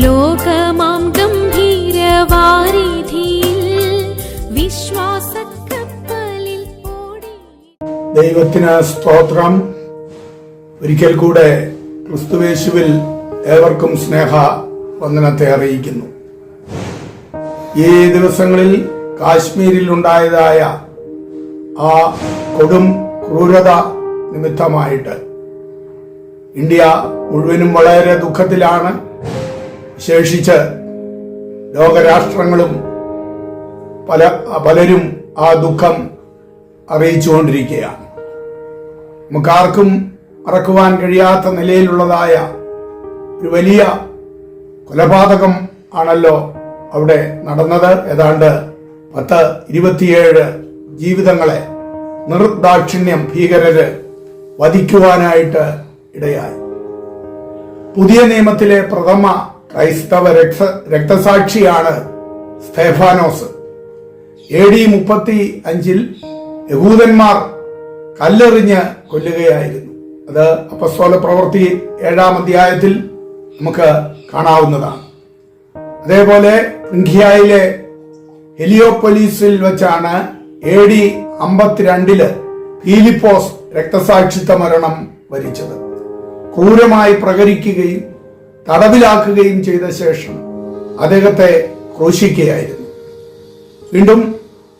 ലോകമാം ഗംഭീരവാരിധിയിൽ വിശ്വാസക്കപ്പലിൽ ഓടി. ദൈവത്തിന് സ്തോത്രം. ഒരിക്കൽ കൂടെ ക്രിസ്തുവേശുവിൽ ഏവർക്കും സ്നേഹ വന്ദനത്തെ അറിയിക്കുന്നു. ഈ ദിവസങ്ങളിൽ കാശ്മീരിൽ ഉണ്ടായതായ ആ കൊടും ക്രൂരത നിമിത്തമായിട്ട് ഇന്ത്യ മുഴുവനും വളരെ ദുഃഖത്തിലാണ്. വിശേഷിച്ച് ലോകരാഷ്ട്രങ്ങളും പല പലരും ആ ദുഃഖം അറിയിച്ചുകൊണ്ടിരിക്കുകയാണ്. നമുക്കാർക്കും മറക്കുവാൻ കഴിയാത്ത നിലയിലുള്ളതായ ഒരു വലിയ കൊലപാതകം ആണല്ലോ അവിടെ നടന്നത്. ഏതാണ്ട് പത്ത് ഇരുപത്തിയേഴ് ജീവിതങ്ങളെ നിർദാക്ഷിണ്യം ഭീകരര് വധിക്കുവാനായിട്ട് ഇടയായി. പുതിയ നിയമത്തിലെ പ്രഥമ ക്രൈസ്തവ രക്ത രക്തസാക്ഷിയാണ് സ്തേഫാനോസ്. എ ഡി മുപ്പത്തി അഞ്ചിൽ യഹൂദന്മാർ കല്ലെറിഞ്ഞ് കൊല്ലുകയായിരുന്നു. അത് അപ്പസ്തോല പ്രവൃത്തി ഏഴാം അധ്യായത്തിൽ നമുക്ക് കാണാവുന്നതാണ്. അതേപോലെ ഇന്ത്യയിലെ ഹെലിയോപ്പൊലീസിൽ വെച്ചാണ് എ ഡി അമ്പത്തിരണ്ടിൽ ഫീലിപ്പോസ് രക്തസാക്ഷിത്വ മരണം വരിച്ചത്. ക്രൂരമായി പ്രകരിക്കുകയും തടവിലാക്കുകയും ചെയ്ത ശേഷം അദ്ദേഹത്തെ ക്രൂശിക്കുകയായിരുന്നു. വീണ്ടും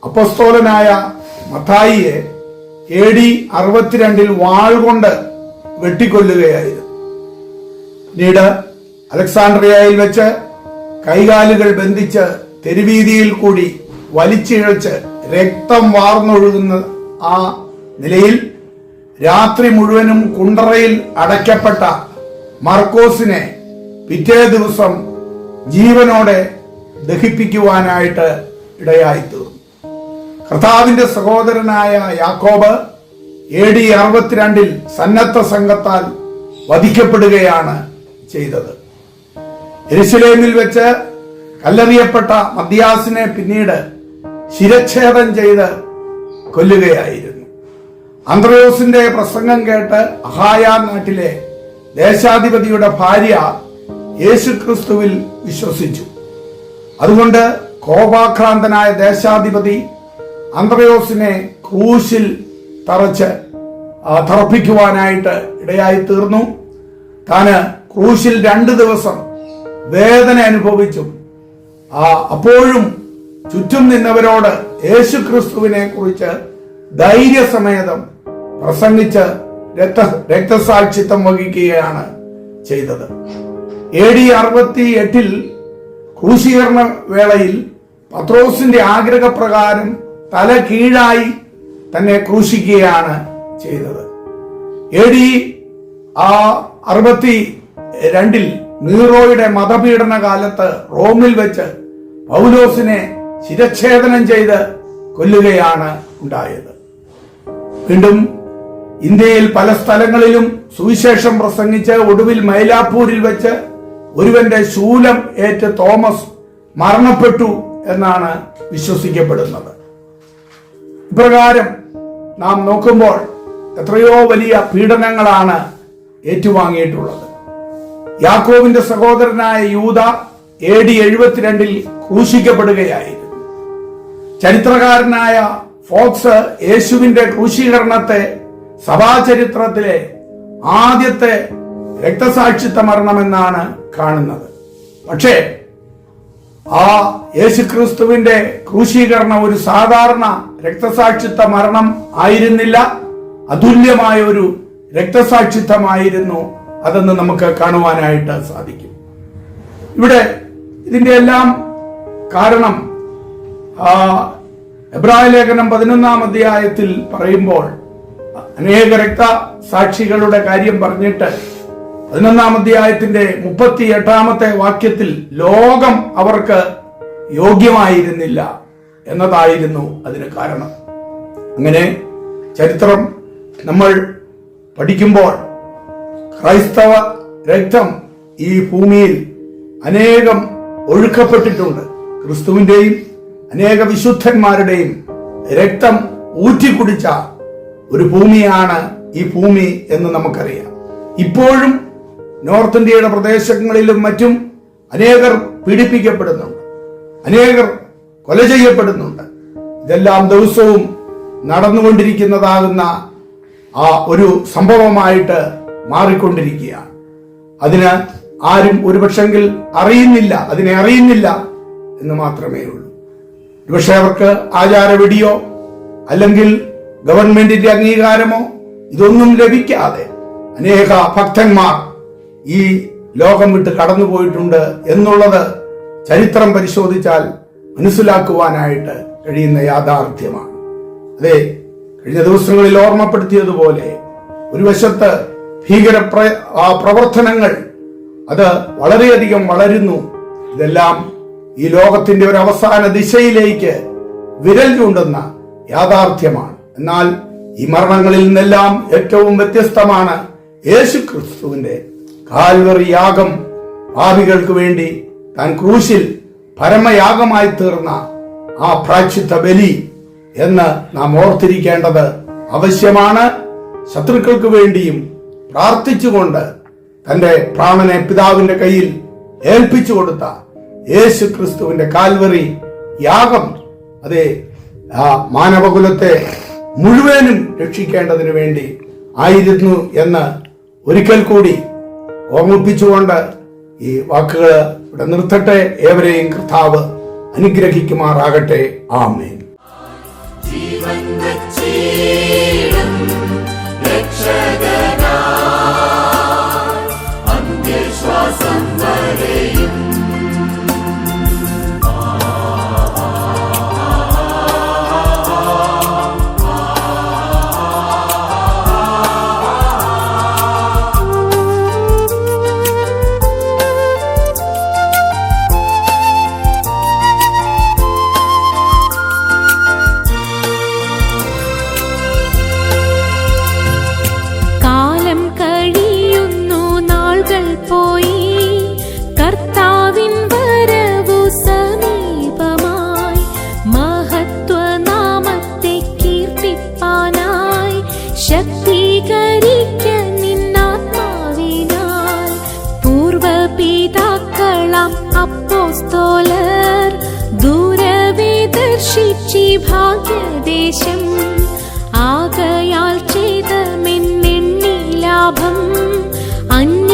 അപ്പസ്തോലനായ മത്തായിയെ എ ഡി അറുപത്തിരണ്ടിൽ വാൾ കൊണ്ട് വെട്ടിക്കൊല്ലുകയായിരുന്നു. പിന്നീട് അലക്സാണ്ട്രിയയിൽ വെച്ച് കൈകാലുകൾ ബന്ധിച്ച് തെരുവീതിയിൽ കൂടി വലിച്ചിഴച്ച് രക്തം വാർന്നൊഴുകുന്ന ആ നിലയിൽ രാത്രി മുഴുവനും കുണ്ടറയിൽ അടയ്ക്കപ്പെട്ട മർക്കോസിനെ പിറ്റേ ദിവസം ജീവനോടെ ദഹിപ്പിക്കുവാനായിട്ട് ഇടയായി തീർന്നു കർത്താവിന്റെ സഹോദരനായ യാക്കോബ് എ ഡി അറുപത്തിരണ്ടിൽ സന്നദ്ധ സംഘത്താൽ വധിക്കപ്പെടുകയാണ് ചെയ്തത്. എരുസലേമിൽ വെച്ച് കല്ലെറിയപ്പെട്ട മദ്യാസിനെ പിന്നീട് ശിരച്ഛേദം ചെയ്ത് കൊല്ലുകയായിരുന്നു. അന്ത്രയോസിന്റെ പ്രസംഗം കേട്ട് അഹായ നാട്ടിലെ ദേശാധിപതിയുടെ ഭാര്യ യേശുക്രിസ്തുവിൽ വിശ്വസിച്ചു. അതുകൊണ്ട് കോപാക്രാന്തനായ ദേശാധിപതി അന്ത്രയോസിനെ ക്രൂശിൽ തറച്ച് തറപ്പിക്കുവാനായിട്ട് ഇടയായി തീർന്നു താന് ക്രൂശിൽ രണ്ട് ദിവസം വേദന അനുഭവിച്ചു. ആ അപ്പോഴും ചുറ്റും നിന്നവരോട് യേശു ക്രിസ്തുവിനെ കുറിച്ച് ധൈര്യസമേതം പ്രസംഗിച്ച് രക്ത രക്തസാക്ഷിത്വം വഹിക്കുകയാണ് ചെയ്തത്. എ ഡി അറുപത്തി എട്ടിൽ ക്രൂശീകരണ വേളയിൽ പത്രോസിന്റെ ആഗ്രഹപ്രകാരം തല കീഴായി തന്നെ ക്രൂശിക്കുകയാണ് ചെയ്തത്. എ ഡി ആ അറുപത്തി രണ്ടിൽ നീറോയുടെ മതപീഡന കാലത്ത് റോമിൽ വെച്ച് പൗലോസിനെ ശിരച്ഛേദനം ചെയ്ത് കൊല്ലുകയാണ് ഉണ്ടായത്. വീണ്ടും ഇന്ത്യയിൽ പല സ്ഥലങ്ങളിലും സുവിശേഷം പ്രസംഗിച്ച് ഒടുവിൽ മൈലാപ്പൂരിൽ വെച്ച് ഒരുവന്റെ ശൂലം ഏറ്റ് തോമസ് മരണപ്പെട്ടു എന്നാണ് വിശ്വസിക്കപ്പെടുന്നത്. ഇപ്രകാരം നാം നോക്കുമ്പോൾ എത്രയോ വലിയ പീഡനങ്ങളാണ് ഏറ്റുവാങ്ങിയിട്ടുള്ളത്. യാക്കോവിന്റെ സഹോദരനായ യൂത എ ഡി എഴുപത്തിരണ്ടിൽ ക്രൂശിക്കപ്പെടുകയായിരുന്നു. ചരിത്രകാരനായ ഫോക്സ് യേശുവിന്റെ ക്രൂശീകരണത്തെ സഭാചരിത്രത്തിലെ ആദ്യത്തെ രക്തസാക്ഷിത്വ മരണമെന്നാണ് കാണുന്നത്. പക്ഷേ ആ യേശുക്രിസ്തുവിന്റെ ക്രൂശീകരണം ഒരു സാധാരണ രക്തസാക്ഷിത്വ മരണം ആയിരുന്നില്ല. അതുല്യമായ ഒരു രക്തസാക്ഷിത്വമായിരുന്നു അതെന്ന് നമുക്ക് കാണുവാനായിട്ട് സാധിക്കും. ഇവിടെ ഇതിന്റെ എല്ലാം കാരണം ആ എബ്രായ ലേഖനം പതിനൊന്നാം അധ്യായത്തിൽ പറയുമ്പോൾ അനേക രക്തസാക്ഷികളുടെ കാര്യം പറഞ്ഞിട്ട് പതിനൊന്നാം അധ്യായത്തിന്റെ മുപ്പത്തി എട്ടാമത്തെ വാക്യത്തിൽ ലോകം അവർക്ക് യോഗ്യമായിരുന്നില്ല എന്നതായിരുന്നു അതിന് കാരണം. അങ്ങനെ ചരിത്രം നമ്മൾ പഠിക്കുമ്പോൾ ക്രൈസ്തവ രക്തം ഈ ഭൂമിയിൽ അനേകം ഒഴുക്കപ്പെട്ടിട്ടുണ്ട്. ക്രിസ്തുവിന്റെയും അനേക വിശുദ്ധന്മാരുടെയും രക്തം ഊറ്റിക്കുടിച്ച ഒരു ഭൂമിയാണ് ഈ ഭൂമി എന്ന് നമുക്കറിയാം. ഇപ്പോഴും നോർത്ത് ഇന്ത്യയുടെ പ്രദേശങ്ങളിലും മറ്റും അനേകർ പീഡിപ്പിക്കപ്പെടുന്നുണ്ട്. അനേകർ കൊല ചെയ്യപ്പെടുന്നുണ്ട്. ഇതെല്ലാം ദിവസവും നടന്നുകൊണ്ടിരിക്കുന്നതാകുന്ന ആ ഒരു സംഭവമായിട്ട് മാറിക്കൊണ്ടിരിക്കുകയാണ്. അതിന് ആരും ഒരുപക്ഷെങ്കിൽ അറിയുന്നില്ല അതിനെ അറിയുന്നില്ല എന്ന് മാത്രമേ ഉള്ളൂ ഒരുപക്ഷെ അവർക്ക് ആചാരവെടിയോ അല്ലെങ്കിൽ ഗവൺമെന്റിന്റെ അംഗീകാരമോ ഇതൊന്നും ലഭിക്കാതെ അനേക ഭക്തന്മാർ ഈ ലോകം വിട്ട് കടന്നുപോയിട്ടുണ്ട് എന്നുള്ളത് ചരിത്രം പരിശോധിച്ചാൽ മനസ്സിലാക്കുവാനായിട്ട് കഴിയുന്ന യാഥാർത്ഥ്യമാണ്. അതെ കഴിഞ്ഞ ദിവസങ്ങളിൽ ഓർമ്മപ്പെടുത്തിയതുപോലെ ഒരു വശത്ത് ഭീകര പ്രവർത്തനങ്ങൾ അത് വളരെയധികം വളരുന്നു. ഇതെല്ലാം ഈ ലോകത്തിന്റെ ഒരു അവസാന ദിശയിലേക്ക് വിരൽ ചൂണ്ടുന്ന യാഥാർത്ഥ്യമാണ്. എന്നാൽ ഈ മരണങ്ങളിൽ നിന്നെല്ലാം ഏറ്റവും വ്യത്യസ്തമാണ് യേശു ക്രിസ്തുവിന്റെ കാൽവറി യാഗം പാപികൾക്ക് വേണ്ടി താൻ ക്രൂശിൽ പരമയാഗമായി തീർന്ന ആ പ്രാക്ഷിത്ത ബലി എന്ന് നാം ഓർത്തിരിക്കേണ്ടത് ആവശ്യമാണ് ശത്രുക്കൾക്ക് വേണ്ടിയും പ്രാർത്ഥിച്ചുകൊണ്ട് തന്റെ പ്രാണനെ പിതാവിന്റെ കയ്യിൽ ഏൽപ്പിച്ചു കൊടുത്ത യേശു ക്രിസ്തുവിന്റെ കാൽവറി യാഗം. അതെ ആ മാനവകുലത്തെ മുഴുവനും രക്ഷിക്കേണ്ടതിന് വേണ്ടി ആയിരുന്നു എന്ന് ഒരിക്കൽ കൂടി ഓർമ്മിപ്പിച്ചുകൊണ്ട് ഈ വാക്കുകൾ ഇവിടെ നിർത്തട്ടെ. ഏവരെയും കർത്താവ് അനുഗ്രഹിക്കുമാറാകട്ടെ. ആമേൻ. കാലം പൂർവപിതാക്കളം അപ്പോസ്തോലർ. ദൂരവേ ഭാഗ്യദേശം. ആകയാൽ ചെയ്തമെന്നെണ്ണി ലാഭം. അന്യരൻ